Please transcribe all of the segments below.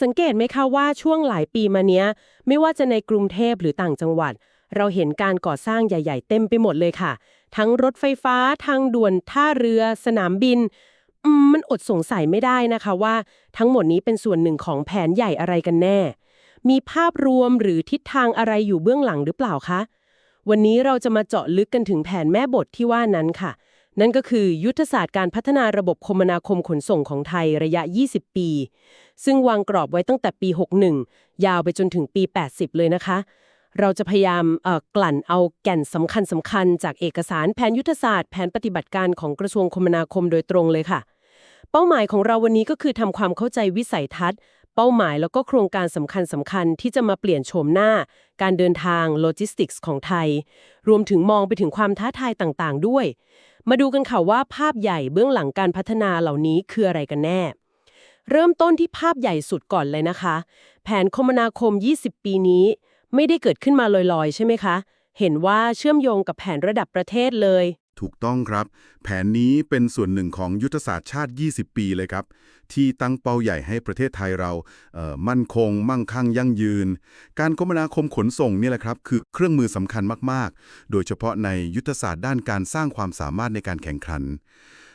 สังเกตไหมคะว่าช่วงหลายปีมาเนี้ย ไม่ว่าจะในกรุงเทพหรือต่างจังหวัด เราเห็นการก่อสร้างใหญ่ ๆ เต็มไปหมดเลยค่ะ ทั้งรถไฟฟ้า ทางด่วน ท่าเรือ สนามบินมมันอดสงสัยไม่ได้นะคะว่า ทั้งหมดนี้เป็นส่วนหนึ่งของแผนใหญ่อะไรกันแน่ มีภาพรวมหรือทิศทางอะไรอยู่เบื้องหลังหรือเปล่าคะ วันนี้เราจะมาเจาะลึกกันถึงแผนแม่บทที่ว่านั้นค่ะ นั่นก็คือยุทธศาสตร์การพัฒนาระบบคมนาคมขนส่งของไทยระยะ 20 ปี ซึ่งวางกรอบไว้ตั้งแต่ปี 61 ยาวไปจนถึงปี 80 เลยนะคะ เราจะพยายามกลั่นเอาแก่นสำคัญสำคัญจากเอกสารแผนยุทธศาสตร์แผนปฏิบัติการของกระทรวงคมนาคมโดยตรงเลยค่ะ เป้าหมายของเราวันนี้ก็คือทำความเข้าใจวิสัยทัศน์เป้าหมายแล้วก็โครงการสำคัญสำคัญที่จะมาเปลี่ยนโฉมหน้า การเดินทางโลจิสติกส์ของไทย รวมถึงมองไปถึงความท้าทายต่างๆ ด้วย มาดูกันค่ะว่าภาพใหญ่เบื้องหลังการพัฒนาเหล่านี้คืออะไรกันแน่ เริ่มต้นที่ภาพใหญ่สุดก่อนเลยนะคะ แผนคมนาคม 20 ปีนี้ ไม่ได้เกิดขึ้นมาลอยๆ ใช่ไหมคะ เห็นว่าเชื่อมโยงกับแผนระดับประเทศเลย ถูกต้องครับ แผนนี้เป็นส่วนหนึ่งของยุทธศาสตร์ชาติ 20 ปีเลยครับ ที่ตั้งเป้าใหญ่ให้ประเทศไทยเราเมั่นคง มั่งคั่งยั่งยืน การคมนาคมขนส่งนี่แหละครับ คือเครื่องมือสำคัญมาก ๆ โดยเฉพาะในยุทธศาสตร์ด้านการสร้างความสามารถในการแข่งขัน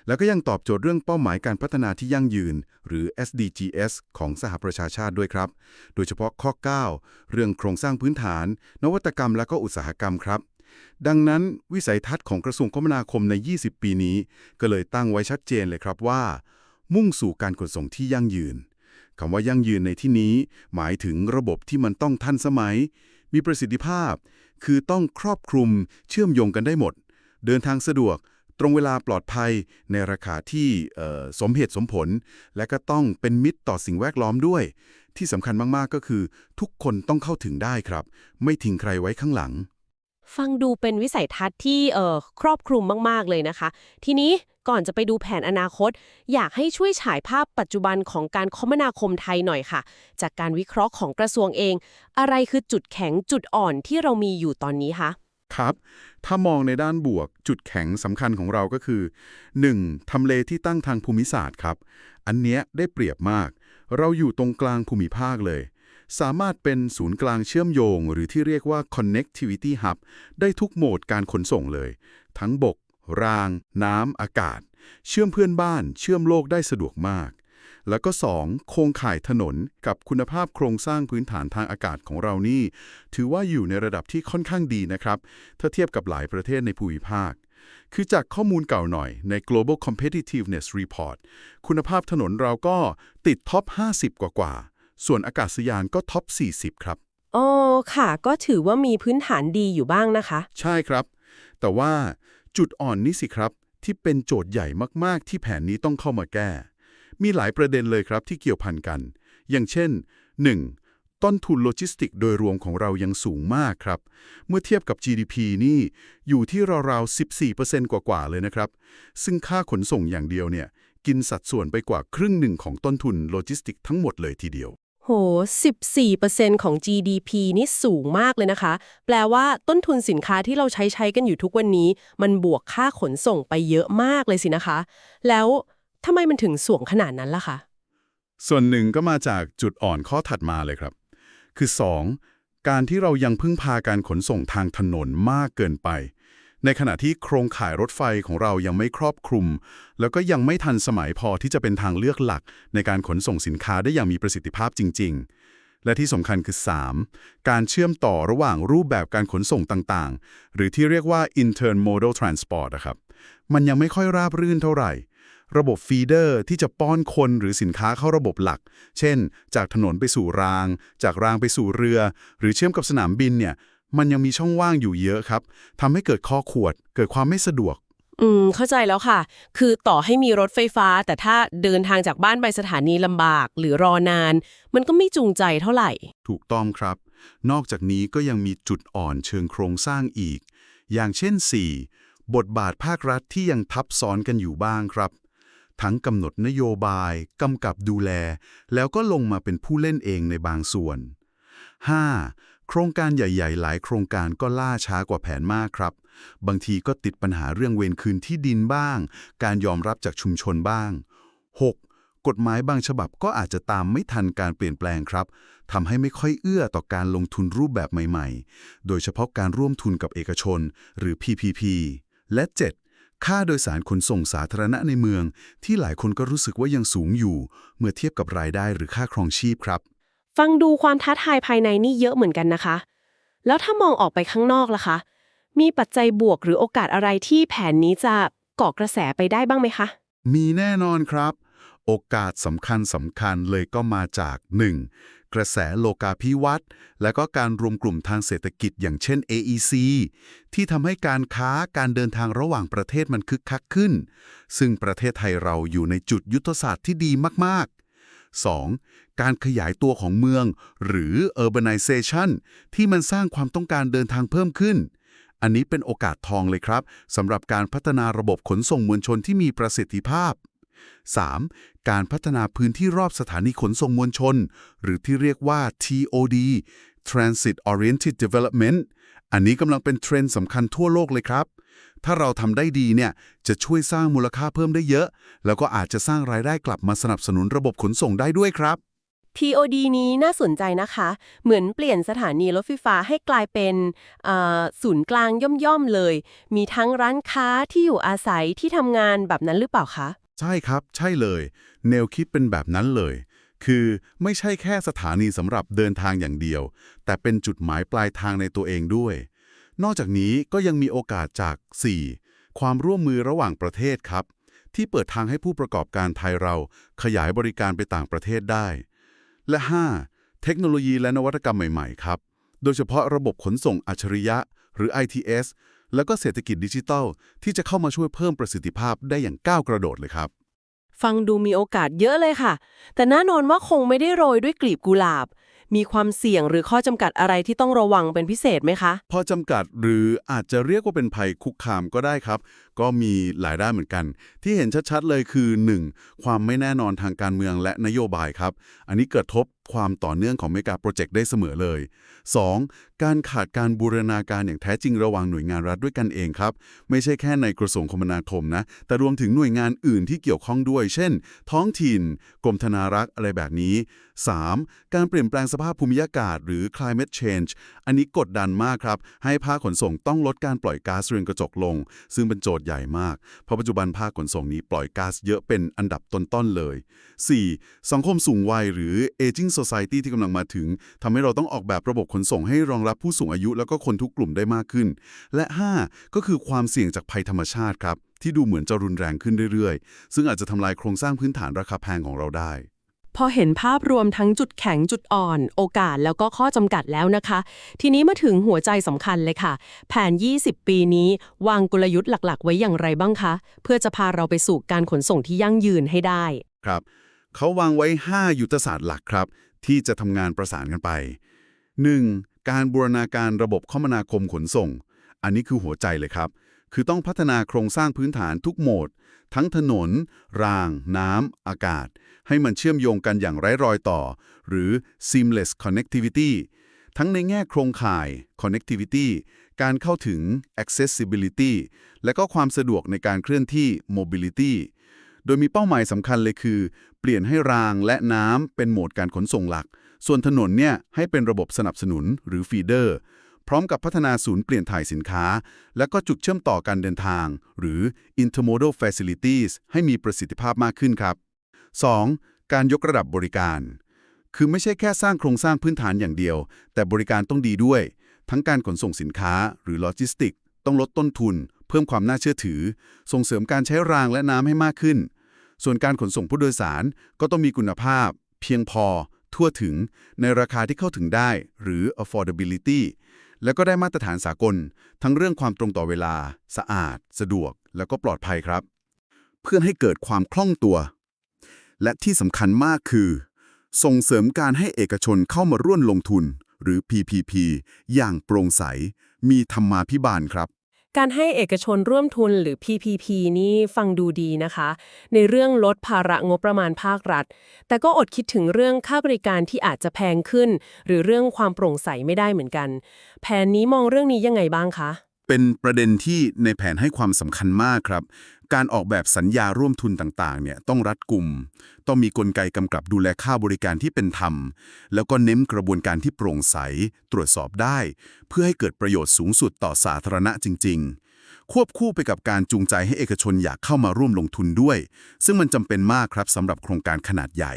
แล้วก็ยังตอบโจทย์เรื่องเป้าหมายการพัฒนาที่ยั่งยืน หรือ SDGs ของสหประชาชาติด้วยครับ โดยเฉพาะข้อ 9 เรื่องโครงสร้างพื้นฐาน นวัตกรรมและก็อุตสาหกรรมครับ ดังนั้นวิสัยทัศน์ของกระทรวงคมนาคมใน 20 ปีนี้ ก็เลยตั้งไว้ชัดเจนเลยครับว่า มุ่งสู่การขนส่งที่ยั่งยืนคำว่ายั่งยืนในที่นี้ หมายถึงระบบที่มันต้องทันสมัย มีประสิทธิภาพ คือต้องครอบคลุมเชื่อมโยงกันได้หมด เดินทางสะดวก ตรงเวลาปลอดภัยในราคาที่สมเหตุสมผล และก็ต้องเป็นมิตรต่อสิ่งแวดล้อมด้วย ที่สำคัญมากๆก็คือ ทุกคนต้องเข้าถึงได้ครับ ไม่ทิ้งใครไว้ข้างหลัง ฟังดูเป็นวิสัยทัศน์ที่เอ่อครอบคลุมมาก ๆ เลยนะคะ ทีนี้ก่อนจะไปดูแผนอนาคต อยากให้ช่วยฉายภาพปัจจุบันของการคมนาคมไทยหน่อยค่ะ จากการวิเคราะห์ของกระทรวงเอง อะไรคือจุดแข็งจุดอ่อนที่เรามีอยู่ตอนนี้คะครับ ถ้ามองในด้านบวก จุดแข็งสำคัญของเราก็คือ 1. ทำเลที่ตั้งทางภูมิศาสตร์ครับ อันเนี้ยได้เปรียบมาก เราอยู่ตรงกลางภูมิภาคเลย สามารถเป็นศูนย์กลางเชื่อมโยง หรือที่เรียกว่า connectivity hub ได้ทุกโหมดการขนส่งเลย ทั้งบก ราง น้ำ อากาศ เชื่อมเพื่อนบ้าน เชื่อมโลกได้สะดวกมาก แล้วก็ 2. โครงข่ายถนนกับคุณภาพโครงสร้างพื้นฐานทางอากาศของเรานี่ ถือว่าอยู่ในระดับที่ค่อนข้างดีนะครับ ถ้าเทียบกับหลายประเทศในภูมิภาคคือจากข้อมูลเก่าหน่อยใน Global Competitiveness Report คุณภาพถนนเราก็ติดท็อป 50 กว่ากว่า ส่วนอากาศยานก็ท็อป 40 ครับ อ๋อ ค่ะ ก็ถือว่ามีพื้นฐานดีอยู่บ้างนะคะ ใช่ครับ แต่ว่าจุดอ่อนนี่สิครับ ที่เป็นโจทย์ใหญ่มากๆ ที่แผนนี้ต้องเข้ามาแก้ มีหลายประเด็นเลยครับที่เกี่ยวพันกัน อย่างเช่น 1. ต้นทุนโลจิสติกโดยรวมของเรายังสูงมากครับ เมื่อเทียบกับ GDP นี่อยู่ที่ราวๆ 14%กว่าๆ เลยนะครับ ซึ่งค่าขนส่งอย่างเดียวเนี่ยกินสัดส่วนไปกว่าครึ่งหนึ่งของต้นทุนโลจิสติกทั้งหมดเลยทีเดียว โห 14%ของ GDP นี่สูงมากเลยนะคะ แปลว่าต้นทุนสินค้าที่เราใช้ใช้กันอยู่ทุกวันนี้ มันบวกค่าขนส่งไปเยอะมากเลยสินะคะ แล้วทำไมมันถึงสูงขนาดนั้นล่ะคะ ส่วนหนึ่งก็มาจากจุดอ่อนข้อถัดมาเลยครับ คือ 2. การที่เรายังพึ่งพาการขนส่งทางถนนมากเกินไป ในขณะที่โครงข่ายรถไฟของเรายังไม่ครอบคลุม แล้วก็ยังไม่ทันสมัยพอที่จะเป็นทางเลือกหลัก ในการขนส่งสินค้าได้อย่างมีประสิทธิภาพจริง ๆ และที่สำคัญคือ 3. การเชื่อมต่อระหว่างรูปแบบการขนส่งต่างๆ หรือที่เรียกว่า intermodal transport นะครับมันยังไม่ค่อยราบรื่นเท่าไหร่ ระบบฟีเดอร์ที่จะป้อนคนหรือสินค้าเข้าระบบหลัก เช่น จากถนนไปสู่ราง จากรางไปสู่เรือ หรือเชื่อมกับสนามบินเนี่ย มันยังมีช่องว่างอยู่เยอะครับทำให้เกิดข้อขวด เกิดความไม่สะดวก อืม เข้าใจแล้วค่ะ คือต่อให้มีรถไฟฟ้า แต่ถ้าเดินทางจากบ้านไปสถานีลำบาก หรือรอนาน มันก็ไม่จูงใจเท่าไหร่ ถูกต้องครับ นอกจากนี้ก็ยังมีจุดอ่อนเชิงโครงสร้างอีก อย่างเช่น 4. บทบาทภาครัฐที่ยังทับซ้อนกันอยู่บ้างครับ ทั้งกำหนดนโยบายกำกับดูแล แล้วก็ลงมาเป็นผู้เล่นเองในบางส่วน 5. โครงการใหญ่ ๆ หลายโครงการก็ล่าช้ากว่าแผนมากครับ บางทีก็ติดปัญหาเรื่องเวรคืนที่ดินบ้าง การยอมรับจากชุมชนบ้าง 6. กฎหมายบางฉบับก็อาจจะตามไม่ทันการเปลี่ยนแปลงครับทำให้ไม่ค่อยเอื้อต่อการลงทุนรูปแบบใหม่ ๆ โดยเฉพาะการร่วมทุนกับเอกชน หรือ PPP และ 7. ค่าโดยสารขนส่งสาธารณะในเมือง ที่หลายคนก็รู้สึกว่ายังสูงอยู่ เมื่อเทียบกับรายได้หรือค่าครองชีพครับ ฟังดูความท้าทายภายในนี่เยอะเหมือนกันนะคะ แล้วถ้ามองออกไปข้างนอกล่ะคะ มีปัจจัยบวกหรือโอกาสอะไรที่แผนนี้จะเกาะกระแสไปได้บ้างไหมคะ มีแน่นอนครับ โอกาสสำคัญสำคัญเลยก็มาจาก 1. กระแสโลกาภิวัตน์และก็การรวมกลุ่มทางเศรษฐกิจอย่างเช่น AEC ที่ทำให้การค้าการเดินทางระหว่างประเทศมันคึกคักขึ้น ซึ่งประเทศไทยเราอยู่ในจุดยุทธศาสตร์ที่ดีมาก 2. การขยายตัวของเมืองหรือ urbanization ที่มันสร้างความต้องการเดินทางเพิ่มขึ้น อันนี้เป็นโอกาสทองเลยครับสำหรับการพัฒนาระบบขนส่งมวลชนที่มีประสิทธิภาพ 3. การพัฒนาพื้นที่รอบสถานีขนส่งมวลชน หรือที่เรียกว่า TOD Transit Oriented Development อันนี้กำลังเป็นเทรนด์สำคัญทั่วโลกเลยครับ ถ้าเราทำได้ดีเนี่ยจะช่วยสร้างมูลค่าเพิ่มได้เยอะ แล้วก็อาจจะสร้างรายได้กลับมาสนับสนุนระบบขนส่งได้ด้วยครับ TOD นี้น่าสนใจนะคะ เหมือนเปลี่ยนสถานีรถไฟฟ้าให้กลายเป็นอ่าศูนย์กลางย่อม ๆ เลย มีทั้งร้านค้าที่อยู่อาศัยที่ทำงานแบบนั้นหรือเปล่าคะ ใช่ครับ ใช่เลย แนวคิดเป็นแบบนั้นเลย คือไม่ใช่แค่สถานีสำหรับเดินทางอย่างเดียว แต่เป็นจุดหมายปลายทางในตัวเองด้วย นอกจากนี้ก็ยังมีโอกาสจาก 4. ความร่วมมือระหว่างประเทศครับ ที่เปิดทางให้ผู้ประกอบการไทยเราขยายบริการไปต่างประเทศได้ และ 5. เทคโนโลยีและนวัตกรรมใหม่ๆ ครับ โดยเฉพาะระบบขนส่งอัจฉริยะ หรือ ITS แล้วก็เศรษฐกิจดิจิทัล ที่จะเข้ามาช่วยเพิ่มประสิทธิภาพได้อย่างก้าวกระโดดเลยครับ ฟังดูมีโอกาสเยอะเลยค่ะ แต่แน่นอนว่าคงไม่ได้โรยด้วยกลีบกุหลาบ มีความเสี่ยงหรือข้อจำกัดอะไรที่ต้องระวังเป็นพิเศษไหมคะ พอจำกัดหรืออาจจะเรียกว่าเป็นภัยคุกคามก็ได้ครับ ก็มีหลายด้านเหมือนกัน ที่เห็นชัดๆเลยคือ 1. ความไม่แน่นอนทางการเมืองและนโยบายครับ อันนี้เกิดทบ ความต่อเนื่องของเมกาโปรเจกต์ได้เสมอเลย 2. การขาดการบูรณาการอย่างแท้จริงระหว่างหน่วยงานรัฐด้วยกันเองครับ ไม่ใช่แค่ในกระทรวงคมนาคมนะ แต่รวมถึงหน่วยงานอื่นที่เกี่ยวข้องด้วย เช่น ท้องถิ่น กรมธนารักษ์อะไรแบบนี้ 3. การเปลี่ยนแปลงสภาพภูมิอากาศ หรือ climate change อันนี้กดดันมากครับ ให้ภาคขนส่งต้องลดการปล่อยก๊าซเรือนกระจกลง ซึ่งเป็นโจทย์ใหญ่มาก เพราะปัจจุบันภาคขนส่งนี้ปล่อยก๊าซเยอะเป็นอันดับต้นๆเลย 4. สังคมสูงวัยหรือ aging society ที่กำลังมาถึงทำให้เราต้องออกแบบระบบขนส่งให้รองรับผู้สูงอายุแล้วก็คนทุกกลุ่มได้มากขึ้น และ 5. ก็คือความเสี่ยงจากภัยธรรมชาติครับที่ดูเหมือนจะรุนแรงขึ้นเรื่อยๆ ซึ่งอาจจะทำลายโครงสร้างพื้นฐานราคาแพงของเราได้ พอเห็นภาพรวมทั้งจุดแข็งจุดอ่อน โอกาสแล้วก็ข้อจำกัดแล้วนะคะ ทีนี้มาถึงหัวใจสำคัญเลยค่ะ แผน 20 ปีนี้ วางกลยุทธ์หลักๆ ไว้อย่างไรบ้างคะ เพื่อจะพาเราไปสู่การขนส่งที่ยั่งยืนให้ได้ ครับ เขาวางไว้ 5 ยุทธศาสตร์หลักครับ ที่จะทำงานประสานกันไป 1. การบูรณาการระบบคมนาคมขนส่ง อันนี้คือหัวใจเลยครับ คือต้องพัฒนาโครงสร้างพื้นฐานทุกโหมด ทั้งถนน ราง น้ำ อากาศ ให้มันเชื่อมโยงกันอย่างไร้รอยต่อ หรือ seamless connectivity ทั้งในแง่โครงข่าย connectivity การเข้าถึง accessibility และก็ความสะดวกในการเคลื่อนที่ mobility โดยมีเป้าหมายสำคัญเลยคือ เปลี่ยนให้รางและน้ำเป็นโหมดการขนส่งหลัก ส่วนถนนเนี่ยให้เป็นระบบสนับสนุนหรือฟีเดอร์ พร้อมกับพัฒนาศูนย์เปลี่ยนถ่ายสินค้า และก็จุดเชื่อมต่อการเดินทาง หรือ intermodal facilities ให้มีประสิทธิภาพมากขึ้นครับ 2. การยกระดับบริการ คือไม่ใช่แค่สร้างโครงสร้างพื้นฐานอย่างเดียว แต่บริการต้องดีด้วย ทั้งการขนส่งสินค้า หรือโลจิสติก ต้องลดต้นทุน เพิ่มความน่าเชื่อถือ ส่งเสริมการใช้รางและน้ำให้มากขึ้น ส่วนการขนส่งผู้โดยสารก็ต้องมีคุณภาพ เพียงพอ ทั่วถึง ในราคาที่เข้าถึงได้ หรือ affordability แล้วก็ได้มาตรฐานสากล ทั้งเรื่องความตรงต่อเวลา สะอาด สะดวก แล้วก็ปลอดภัยครับ เพื่อให้เกิดความคล่องตัว และที่สำคัญมากคือ ส่งเสริมการให้เอกชนเข้ามาร่วมลงทุน หรือ PPP อย่างโปร่งใส มีธรรมาภิบาลครับ การให้เอกชนร่วมทุนหรือ PPP นี่ฟังดูดีนะคะ ในเรื่องลดภาระงบประมาณภาครัฐ แต่ก็อดคิดถึงเรื่องค่าบริการที่อาจจะแพงขึ้น หรือเรื่องความโปร่งใสไม่ได้เหมือนกัน แผนนี้มองเรื่องนี้ยังไงบ้างคะ เป็นประเด็นที่ในแผนให้ความสำคัญมากครับ การออกแบบสัญญาร่วมทุนต่างๆ เนี่ยต้องรัดกุม ต้องมีกลไกกำกับดูแลค่าบริการที่เป็นธรรม แล้วก็เน้นกระบวนการที่โปร่งใส ตรวจสอบได้ เพื่อให้เกิดประโยชน์สูงสุดต่อสาธารณะจริง ๆ ควบคู่ไปกับการจูงใจให้เอกชนอยากเข้ามาร่วมลงทุนด้วย ซึ่งมันจำเป็นมากครับสำหรับโครงการขนาดใหญ่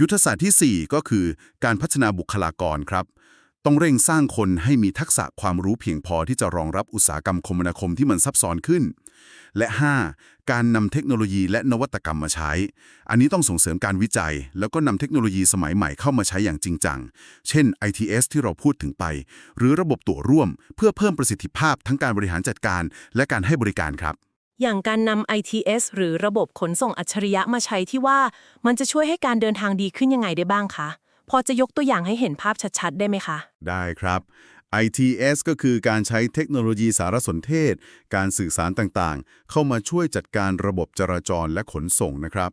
ยุทธศาสตร์ที่ 4 ก็คือการพัฒนาบุคลากรครับ ต้องเร่งสร้างคนให้มีทักษะความรู้เพียงพอที่จะรองรับอุตสาหกรรมคมนาคมที่มันซับซ้อนขึ้น และ 5. การนำเทคโนโลยีและนวัตกรรมมาใช้ อันนี้ต้องส่งเสริมการวิจัย แล้วก็นำเทคโนโลยีสมัยใหม่เข้ามาใช้อย่างจริงจัง เช่น ITS ที่เราพูดถึงไป หรือระบบตัวร่วม เพื่อเพิ่มประสิทธิภาพทั้งการบริหารจัดการ และการให้บริการครับอย่างการนำ ITS หรือระบบขนส่งอัจฉริยะมาใช้ที่ว่า มันจะช่วยให้การเดินทางดีขึ้นยังไงได้บ้างคะ พอจะยกตัวอย่างให้เห็นภาพชัดๆ ได้ไหมคะ ได้ครับ ITS ก็คือการใช้เทคโนโลยีสารสนเทศ การสื่อสารต่างๆ เข้ามาช่วยจัดการระบบจราจรและขนส่งนะครับ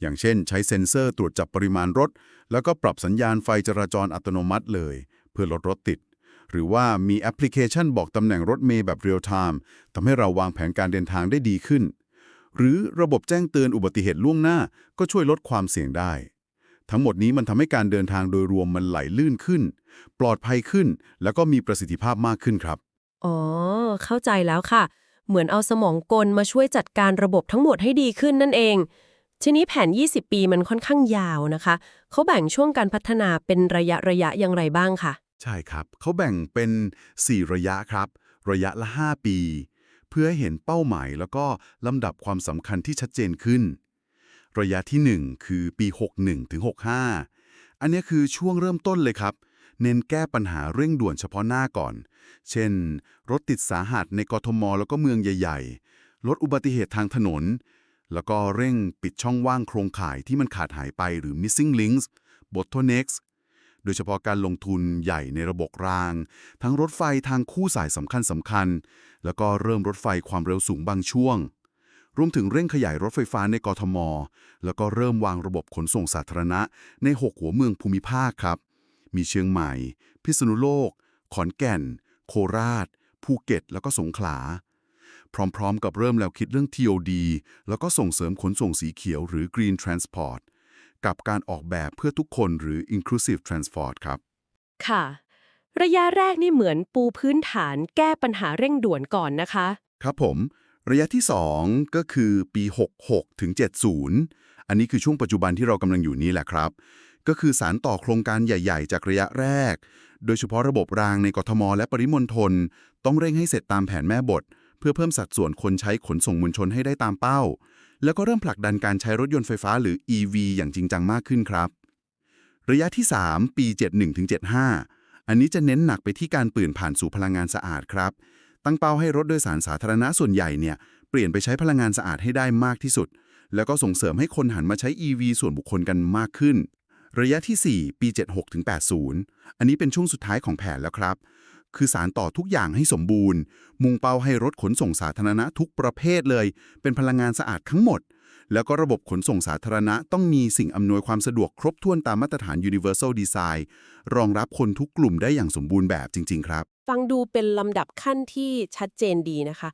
อย่างเช่น ใช้เซ็นเซอร์ตรวจจับปริมาณรถ แล้วก็ปรับสัญญาณไฟจราจรอัตโนมัติเลย เพื่อลดรถติด หรือว่ามีแอปพลิเคชันบอกตำแหน่งรถเมย์แบบเรียลไทม์ทำให้เราวางแผนการเดินทางได้ดีขึ้น หรือระบบแจ้งเตือนอุบัติเหตุล่วงหน้าก็ช่วยลดความเสี่ยงได้ ทั้งหมดนี้มันทำให้การเดินทางโดยรวมมันไหลลื่นขึ้น ปลอดภัยขึ้น แล้วก็มีประสิทธิภาพมากขึ้นครับ อ๋อ เข้าใจแล้วค่ะ เหมือนเอาสมองกลมาช่วยจัดการระบบทั้งหมดให้ดีขึ้นนั่นเอง ทีนี้แผน 20 ปีมันค่อนข้างยาวนะคะ เขาแบ่งช่วงการพัฒนาเป็นระยะระยะอย่างไรบ้างคะใช่ครับ เขาแบ่งเป็น 4 ระยะครับ ระยะละ 5 ปี เพื่อให้เห็นเป้าหมายแล้วก็ลำดับความสำคัญที่ชัดเจนขึ้น ระยะทีหนึ่1 คือปี 61ถึง65 อันนี้คือช่วงเริ่มต้นเลยครับ เน้นแก้ปัญหาเร่งด่วนเฉพาะหน้าก่อน เช่น รถติดสาหัสในกทม แล้วก็เมืองใหญ่ ๆ ลดอุบัติเหตุทางถนน แล้วก็เร่งปิดช่องว่างโครงข่ายที่มันขาดหายไปหรือ missing links bottlenecks โดยเฉพาะการลงทุนใหญ่ในระบบราง ทั้งรถไฟทางคู่สายสำคัญสำคัญ แล้วก็เริ่มรถไฟความเร็วสูงบางช่วง รวมถึงเร่งขยายรถไฟฟ้าในกทม แล้วก็เริ่มวางระบบขนส่งสาธารณะใน 6 หัวเมืองภูมิภาคครับ มีเชียงใหม่ พิษณุโลก ขอนแก่น โคราช ภูเก็ต แล้วก็สงขลา พร้อมๆ กับเริ่มแล้วคิดเรื่อง TOD แล้วก็ส่งเสริมขนส่งสีเขียวหรือ Green Transport กับการออกแบบเพื่อทุกคนหรือ Inclusive Transport ครับ ค่ะ ระยะแรกนี่เหมือนปูพื้นฐานแก้ปัญหาเร่งด่วนก่อนนะคะ ครับผม ระยะที่ 2 ก็คือปี 66 ถึง 70 อันนี้คือช่วงปัจจุบันที่เรากำลังอยู่นี้แหละครับ ก็คือสารต่อโครงการใหญ่ๆ จากระยะแรก โดยเฉพาะระบบรางในกทม และปริมณฑลต้องเร่งให้เสร็จตามแผนแม่บท เพื่อเพิ่มสัดส่วนคนใช้ขนส่งมวลชนให้ได้ตามเป้า แล้วก็เริ่มผลักดันการใช้รถยนต์ไฟฟ้าหรือ EV อย่างจริงจังมากขึ้นครับ ระยะที่ 3 ปี 71ถึง75 อันนี้จะเน้นหนักไปที่การเปลี่ยนผ่านสู่พลังงานสะอาดครับ ตั้งเป้าให้รถโดยสารสาธารณะส่วนใหญ่เนี่ยเปลี่ยนไปใช้พลังงานสะอาดให้ได้มากที่สุด แล้วก็ส่งเสริมให้คนหันมาใช้ EV ส่วนบุคคลกันมากขึ้น ระยะที่ 4 ปี 76ถึง80 อันนี้เป็นช่วงสุดท้ายของแผนแล้วครับ คือสารต่อทุกอย่างให้สมบูรณ์ มุ่งเป้าให้รถขนส่งสาธารณะทุกประเภทเลย เป็นพลังงานสะอาดทั้งหมด แล้วก็ระบบขนส่งสาธารณะต้องมีสิ่งอำนวยความสะดวกครบถ้วนตามมาตรฐาน Universal Design รองรับคนทุกกลุ่มได้อย่างสมบูรณ์แบบจริง ๆ ครับ ฟังดูเป็นลำดับขั้นที่ชัดเจนดีนะคะ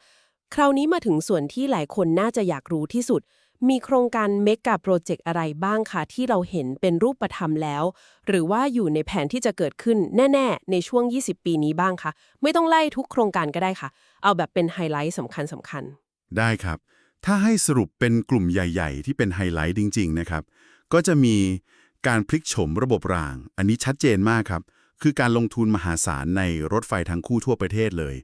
คราวนี้มาถึงส่วนที่หลายคนน่าจะอยากรู้ที่สุด มีโครงการเมกะโปรเจกต์อะไรบ้างคะที่เราเห็นเป็นรูปธรรมแล้ว หรือว่าอยู่ในแผนที่จะเกิดขึ้นแน่ ๆ ในช่วง 20 ปีนี้บ้างคะไม่ต้องไล่ทุกโครงการก็ได้ค่ะ เอาแบบเป็นไฮไลท์สำคัญสำคัญได้ครับ ถ้าให้สรุปเป็นกลุ่มใหญ่ ๆ ที่เป็นไฮไลท์จริง ๆ นะครับ ก็จะมีการพลิกโฉมระบบราง อันนี้ชัดเจนมากครับ คือการลงทุนมหาศาลในรถไฟทั้งคู่ทั่วประเทศเลย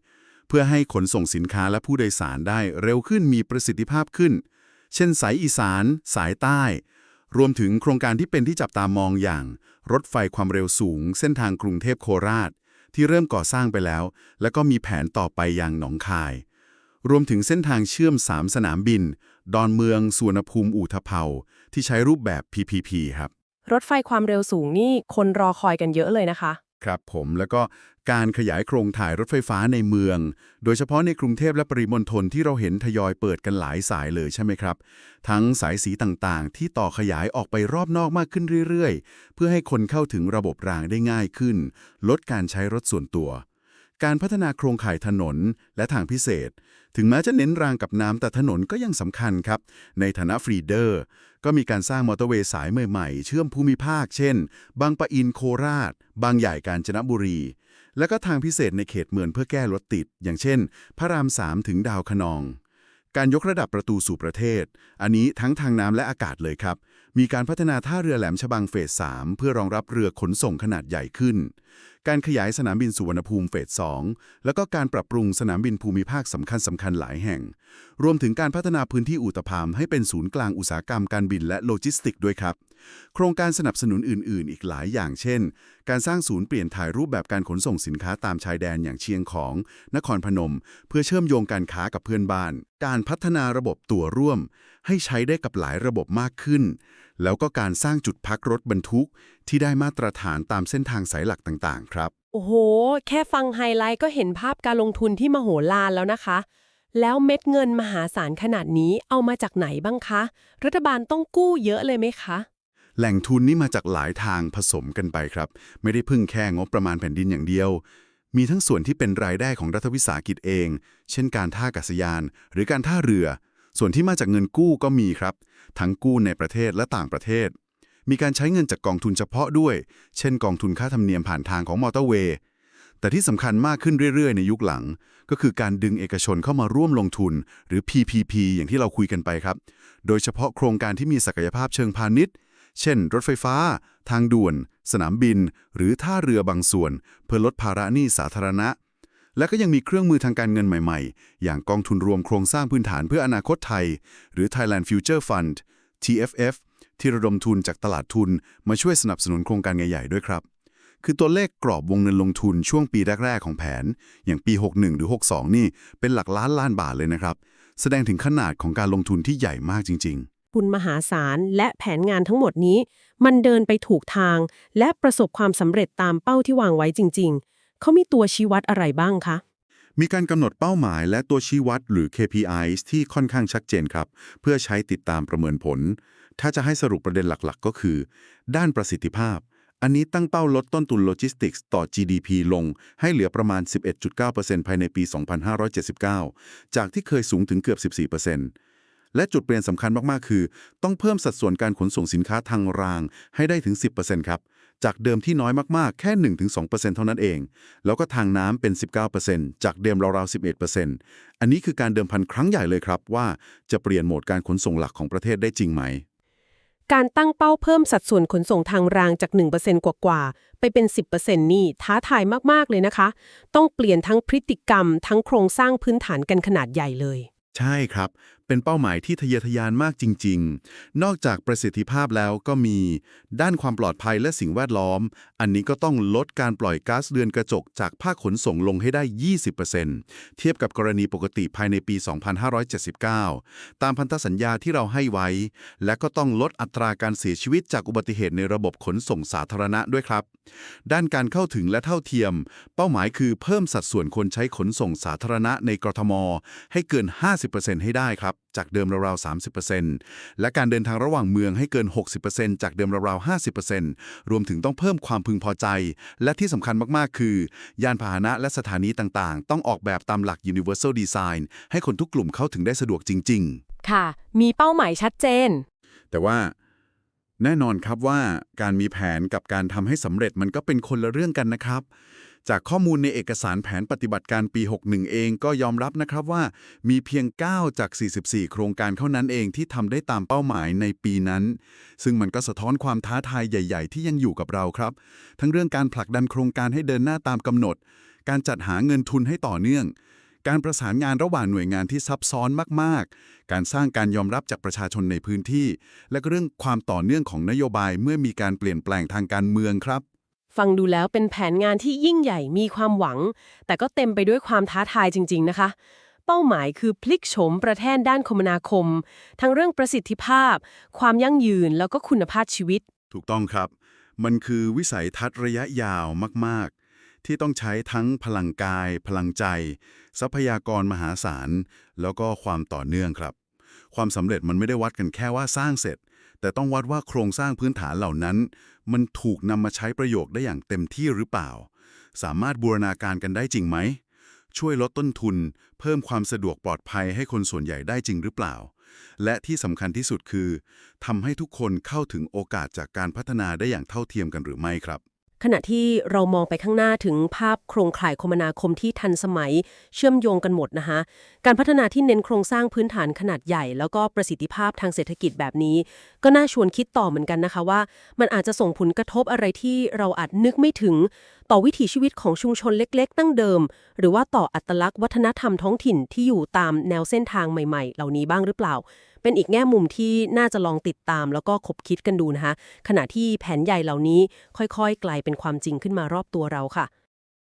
เพื่อให้ขนส่งสินค้าและผู้โดยสารได้เร็วขึ้นมีประสิทธิภาพขึ้น เช่นสายอีสาน สายใต้ รวมถึงโครงการที่เป็นที่จับตามองอย่าง รถไฟความเร็วสูง เส้นทางกรุงเทพโคราช ที่เริ่มก่อสร้างไปแล้ว แล้วก็มีแผนต่อไปอย่างหนองคาย รวมถึงเส้นทางเชื่อม 3 สนามบิน ดอนเมืองสุวรรณภูมิอู่ทะเภาที่ใช้รูปแบบ PPP ครับ รถไฟความเร็วสูงนี่คนรอคอยกันเยอะเลยนะคะ ครับผมแล้วก็การขยายโครงถ่ายรถไฟฟ้าในเมือง โดยเฉพาะในกรุงเทพและปริมณฑลที่เราเห็นทยอยเปิดกันหลายสายเลยใช่ไหมครับ ทั้งสายสีต่างๆ ที่ต่อขยายออกไปรอบนอกมากขึ้นเรื่อยๆ เพื่อให้คนเข้าถึงระบบรางได้ง่ายขึ้น ลดการใช้รถส่วนตัว การพัฒนาโครงข่ายถนนและทางพิเศษ ถึงแม้จะเน้นรางกับน้ำแต่ถนนก็ยังสำคัญครับ ในฐานะฟรีเดอร์ ก็มีการสร้างมอเตอร์เวย์สายใหม่ๆ เชื่อมภูมิภาค เช่น บางปะอินโคราช บางใหญ่กาญจนบุรี และก็ทางพิเศษในเขตเมืองเพื่อแก้รถติด อย่างเช่น พระรามสามถึงดาวคะนอง การยกระดับประตูสู่ประเทศ อันนี้ทั้งทางน้ำและอากาศเลยครับ มีการพัฒนาท่าเรือแหลมฉบังเฟส 3 เพื่อรองรับเรือขนส่งขนาดใหญ่ขึ้น การขยายสนามบินสุวรรณภูมิเฟส 2 แล้วก็การปรับปรุงสนามบินภูมิภาคสำคัญสำคัญหลายแห่ง รวมถึงการพัฒนาพื้นที่อุตภามให้เป็นศูนย์กลางอุตสาหกรรมการบินและโลจิสติกส์ด้วยครับ โครงการสนับสนุนอื่น ๆ อีกหลายอย่างเช่น การสร้างศูนย์เปลี่ยนถ่ายรูปแบบการขนส่งสินค้าตามชายแดนอย่างเชียงของ นครพนม เพื่อเชื่อมโยงการค้ากับเพื่อนบ้าน การพัฒนาระบบตัวร่วม ให้ใช้ได้กับหลายระบบมากขึ้น แล้วก็การสร้างจุดพักรถบรรทุก ที่ได้มาตรฐานตามเส้นทางสายหลักต่าง ๆ ครับ โอ้โห แค่ฟังไฮไลท์ก็เห็นภาพการลงทุนที่มโหฬารแล้วนะคะแล้วเม็ดเงินมหาศาลขนาดนี้เอามาจากไหนบ้างคะ รัฐบาลต้องกู้เยอะเลยไหมคะ แหล่งทุนนี่มาจากหลายทางผสมกันไปครับ ไม่ได้พึ่งแค่งบประมาณแผ่นดินอย่างเดียว มีทั้งส่วนที่เป็นรายได้ของรัฐวิสาหกิจเอง เช่นการท่าอากาศยาน หรือการท่าเรือ ส่วนที่มาจากเงินกู้ก็มีครับ ทั้งกู้ในประเทศและต่างประเทศ มีการใช้เงินจากกองทุนเฉพาะด้วย เช่น กองทุนค่าธรรมเนียมผ่านทางของมอเตอร์เวย์แต่ที่สำคัญมากขึ้นเรื่อยๆ ในยุคหลัง ก็คือการดึงเอกชนเข้ามาร่วมลงทุน หรือ PPP อย่างที่เราคุยกันไปครับ โดยเฉพาะโครงการที่มีศักยภาพเชิงพาณิชย์ เช่น รถไฟฟ้า ทางด่วน สนามบิน หรือท่าเรือบางส่วน เพื่อลดภาระหนี้สาธารณะ และก็ยังมีเครื่องมือทางการเงินใหม่ๆ อย่างกองทุนรวมโครงสร้างพื้นฐานเพื่ออนาคตไทย หรือ Thailand Future Fund TFF ที่ระดมทุนจากตลาดทุนมาช่วยสนับสนุนโครงการใหญ่ๆด้วยครับ คือตัวเลขกรอบวงเงินลงทุนช่วงปีแรก ๆ ของแผน อย่างปี 61 หรือ 62 นี่เป็นหลักล้านล้านบาทเลยนะครับ แสดงถึงขนาดของการลงทุนที่ใหญ่มากจริง ๆ ทุนมหาศาล และแผนงานทั้งหมดนี้ มันเดินไปถูกทาง และประสบความสำเร็จตามเป้าที่วางไว้จริง ๆ เขามีตัวชี้วัดอะไรบ้างคะ มีการกำหนดเป้าหมายและตัวชี้วัดหรือ KPIs ที่ค่อนข้างชัดเจนครับ เพื่อใช้ติดตามประเมินผล ถ้าจะให้สรุปประเด็นหลักๆ ก็คือ ด้านประสิทธิภาพ อันนี้ตั้งเป้าลดต้นทุนโลจิสติกส์ต่อ GDP ลง ให้เหลือประมาณ 11.9%ภายในปี 2579 จากที่เคยสูงถึงเกือบ 14% และจุดเปลี่ยนสำคัญมากๆ คือ ต้องเพิ่มสัดส่วนการขนส่งสินค้าทางราง ให้ได้ถึง 10%ครับ จากเดิมที่น้อยมากๆ แค่ 1-2%เท่านั้นเอง แล้วก็ทางน้ำเป็น 19%จากเดิมราวๆ 11%อันนี้คือการเดิมพันครั้งใหญ่เลยครับว่าจะเปลี่ยนโหมดการขนส่งหลักของประเทศได้จริงไหม การตั้งเป้าเพิ่มสัดส่วนขนส่งทางรางจาก 1%กว่าๆ ไปเป็น 10%นี่ท้าทายมากๆ เลยนะคะ ต้องเปลี่ยนทั้งพฤติกรรม ทั้งโครงสร้างพื้นฐานกันขนาดใหญ่เลย ใช่ครับ เป็นเป้าหมายที่ทะเยอทะยานมากจริง ๆ นอกจากประสิทธิภาพแล้วก็มี ด้านความปลอดภัยและสิ่งแวดล้อม อันนี้ก็ต้องลดการปล่อยก๊าซเรือนกระจกจากภาคขนส่งลงให้ได้ 20%เทียบกับกรณีปกติภายในปี 2579 ตามพันธสัญญาที่เราให้ไว้ และก็ต้องลดอัตราการเสียชีวิตจากอุบัติเหตุในระบบขนส่งสาธารณะด้วยครับ ด้านการเข้าถึงและเท่าเทียม เป้าหมายคือเพิ่มสัดส่วนคนใช้ขนส่งสาธารณะในกรทม ให้เกิน 50%ให้ได้ครับจากเดิมราวๆ30%และการเดินทางระหว่างเมืองให้เกิน 60%จากเดิมราวๆ50%รวมถึงต้องเพิ่มความพึงพอใจ และที่สำคัญมากๆ คือ ยานพาหนะและสถานีต่างๆ ต้องออกแบบตามหลัก Universal Design ให้คนทุกกลุ่มเข้าถึงได้สะดวกจริง ๆ ค่ะ มีเป้าหมายชัดเจน แต่ว่าแน่นอนครับว่าการมีแผนกับการทำให้สำเร็จมันก็เป็นคนละเรื่องกันนะครับ จากข้อมูลในเอกสารแผนปฏิบัติการปี 61 เองก็ยอมรับนะครับว่า มีเพียง 9 จาก 44 โครงการเท่านั้นเองที่ทำได้ตามเป้าหมายในปีนั้น ซึ่งมันก็สะท้อนความท้าทายใหญ่ ๆ ที่ยังอยู่กับเราครับ ทั้งเรื่องการผลักดันโครงการให้เดินหน้าตามกำหนด การจัดหาเงินทุนให้ต่อเนื่องการประสานงานระหว่างหน่วยงานที่ซับซ้อนมาก ๆ การสร้างการยอมรับจากประชาชนในพื้นที่ และก็เรื่องความต่อเนื่องของนโยบายเมื่อมีการเปลี่ยนแปลงทางการเมืองครับ ฟังดูแล้วเป็นแผนงานที่ยิ่งใหญ่มีความหวัง แต่ก็เต็มไปด้วยความท้าทายจริง ๆ นะคะ เป้าหมายคือพลิกโฉมประเทศด้านคมนาคม ทั้งเรื่องประสิทธิภาพ ความยั่งยืนแล้วก็คุณภาพชีวิต ถูกต้องครับ มันคือวิสัยทัศน์ระยะยาวมาก ๆ ที่ต้องใช้ทั้งพลังกาย พลังใจ ทรัพยากรมหาศาล แล้วก็ความต่อเนื่องครับ ความสำเร็จมันไม่ได้วัดกันแค่ว่าสร้างเสร็จ แต่ต้องวัดว่าโครงสร้างพื้นฐานเหล่านั้น มันถูกนำมาใช้ประโยชน์ได้อย่างเต็มที่หรือเปล่า สามารถบูรณาการกันได้จริงไหม ช่วยลดต้นทุน เพิ่มความสะดวกปลอดภัยให้คนส่วนใหญ่ได้จริงหรือเปล่า และที่สำคัญที่สุดคือทำให้ทุกคนเข้าถึงโอกาสจากการพัฒนาได้อย่างเท่าเทียมกันหรือไม่ครับ ขณะที่เรามองไปข้างหน้าถึงภาพโครงข่ายคมนาคมที่ทันสมัย เชื่อมโยงกันหมดนะคะ การพัฒนาที่เน้นโครงสร้างพื้นฐานขนาดใหญ่ แล้วก็ประสิทธิภาพทางเศรษฐกิจแบบนี้ ก็น่าชวนคิดต่อเหมือนกันนะคะว่า มันอาจจะส่งผลกระทบอะไรที่เราอาจนึกไม่ถึง ต่อวิถีชีวิตของชุมชนเล็กๆตั้งเดิม หรือว่าต่ออัตลักษณ์วัฒนธรรมท้องถิ่นที่อยู่ตามแนวเส้นทางใหม่ๆ เหล่านี้บ้างหรือเปล่า เป็นอีกแง่มุมที่น่าจะลองติดตามแล้วก็คบคิดกันดูนะคะ ขณะที่แผนใหญ่เหล่านี้ค่อยๆ กลายเป็นความจริงขึ้นมารอบตัวเราค่ะ